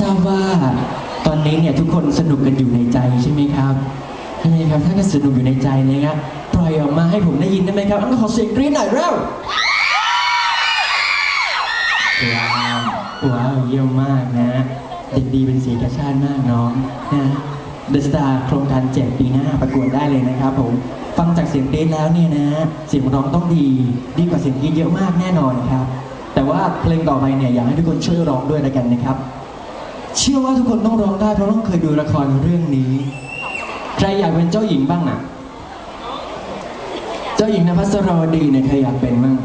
ทราบว่าตอนนี้เนี่ยทุกคนสนุกกันอยู่ในใจใช่ไหมครับใช่ไหมครับถ้าก็สนุกอยู่ในใจนะครับปล่อยออกมาให้ผมได้ยินได้ไหมครับอันขอเสียงกรี๊ดหน่อยเร็วว้าวว้าวเยี่ยมมากนะเด็กดีเป็นสีกระชาติมากน้องนะเดอะสตาร์โครงการแจกปีหน้าประกวดได้เลยนะครับผมฟังจากเสียงกรี๊ดแล้วเนี่ยนะเสียงร้องต้องดีดีกว่าเสียงกรี๊ดเยอะมากแน่นอนครับ แต่ว่าเพลงต่อไปเนี่ยอยากให้ทุกคนช่วยร้องด้วยล้วกันนะครับ เชื่อว่าทุกคนต้องร้องได้เพราะต้องเคยดูละครเรื่องนี้ ใครอยากเป็นเจ้าหญิงบ้างอะเจ้าหญิงนภัสรวดีเนี่ยใครอยากเป็นบ้าง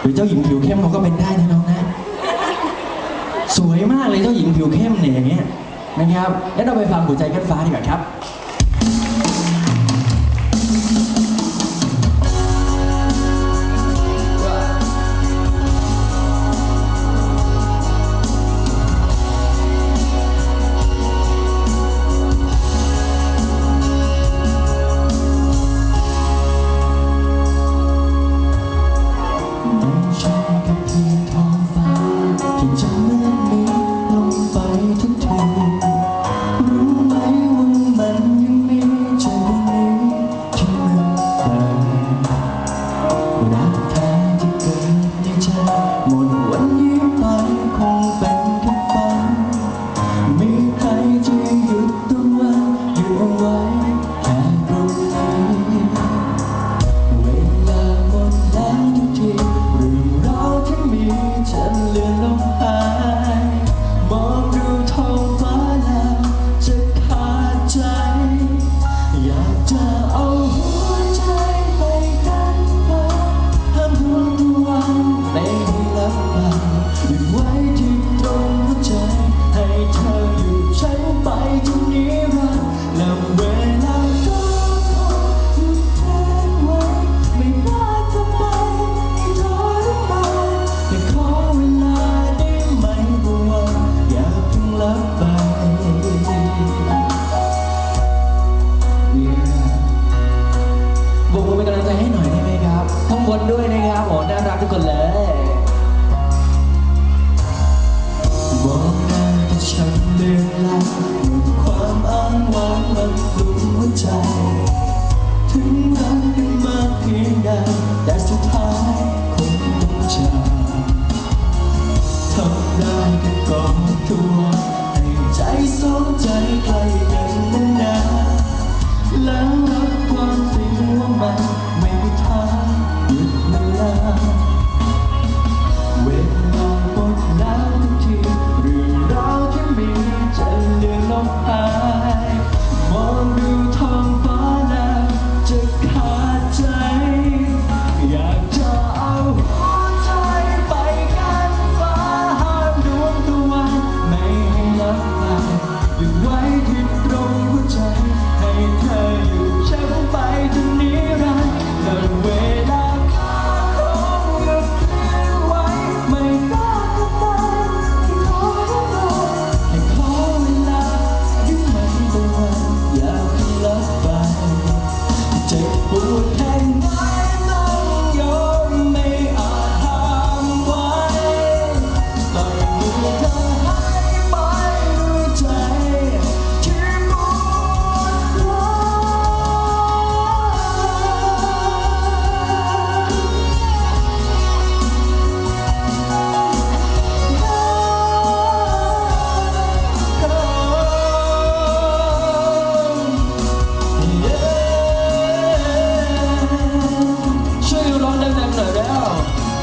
หรือเจ้าหญิงผิวเข้มเขาก็เป็นได้นะน้องนะ สวยมากเลยเจ้าหญิงผิวเข้มเนี่ยอย่างเงี้ยนะครับแล้วเราไปฟังหัวใจกันฟ้าดีกว่าครับ ก ใจ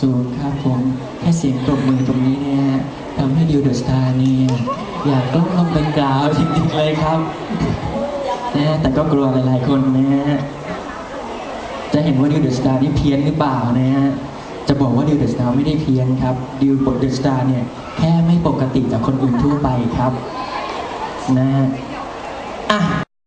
สูงครับผมแค่เสียงตบมือตรงนี้เนี่ยทำให้ดิวเดอะสตาร์เนี่ยอยากกล้องลงไปไม่กล่าวจริงๆเลยครับนะฮะแต่ก็กลัวหลายๆคนนะฮะจะเห็นว่าดิวเดอะสตาร์นี่เพี้ยนหรือเปล่านะฮะ จะบอกว่าดิวเดอะสตาร์ไม่ได้เพี้ยนครับดิวบทเดอะสตาร์เนี่ยแค่ไม่ปกติจากคนอื่นทั่วไปครับนะฮะอะ